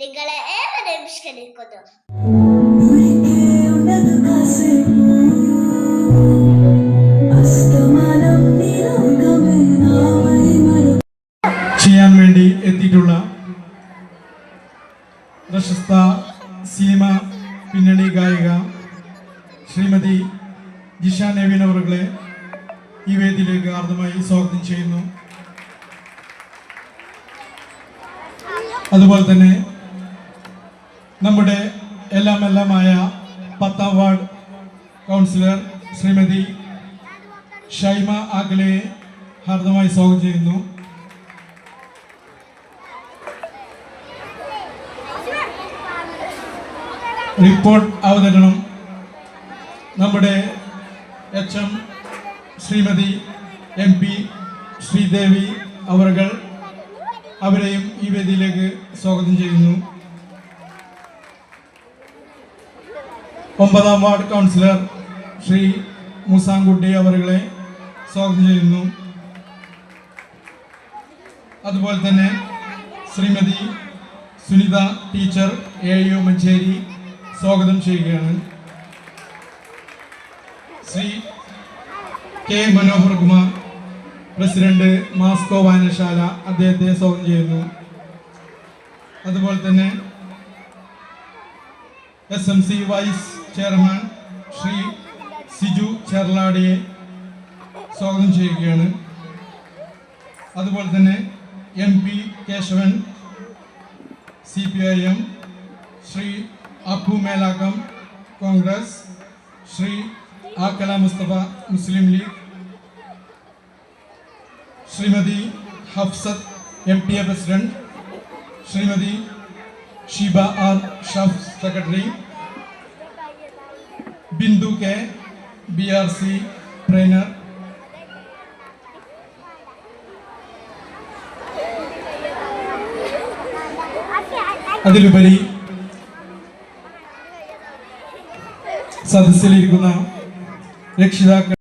നിങ്ങളെ ഏവരെയും ക്ഷണിക്കുന്നു. ചെയ്യാൻ വേണ്ടി എത്തിയിട്ടുള്ള പ്രശസ്ത സിനിമ പിന്നണി ഗായിക ശ്രീമതി ജിഷ നെവിൻ അവറുകളെ ഈ വേദിയിലേക്ക് ആർദ്രമായി സ്വാഗതം ചെയ്യുന്നു. അതുപോലെ തന്നെ നമ്മുടെ എല്ലാം എല്ലാമായ പത്താം വാർഡ് കൗൺസിലർ ശ്രീമതി ഷൈമ ആഗ്ലയെ ഹാർദമായി സ്വാഗതം ചെയ്യുന്നു. റിപ്പോർട്ട് അവതരണം നമ്മുടെ H M Shrimathi M P Sreedevi അവർകൾ അവരെയും ഈ വേദിയിലേക്ക് സ്വാഗതം ചെയ്യുന്നു. ഒമ്പതാം വാർഡ് കൗൺസിലർ ശ്രീ മുസാൻകുട്ടി അവരുകളെ സ്വാഗതം ചെയ്യുന്നു. അതുപോലെ തന്നെ Shrimati Sunitha teacher A U Manjeri സ്വാഗതം ചെയ്യുകയാണ്. ശ്രീ കെ മനോഹർ കുമാർ പ്രസിഡന്റ് മാസ്കോ വായനശാല അദ്ദേഹത്തെ സ്വാഗതം ചെയ്യുന്നു. അതുപോലെ തന്നെ S M C vice chairman Shri Siju ചെർലാടിയെ സ്വാഗതം ചെയ്യുകയാണ്. അതുപോലെ തന്നെ M P Kesavan C P I M Shri Appu Melakkam Congress Shri Akkala Mustafa Muslim League Shrimathi Hafsath M P A president Shrimathi Sheeba R chef secretary Bindu K B R C trainer അതിലുപരി സദസ്സിലിരിക്കുന്ന രക്ഷിതാക്കൾ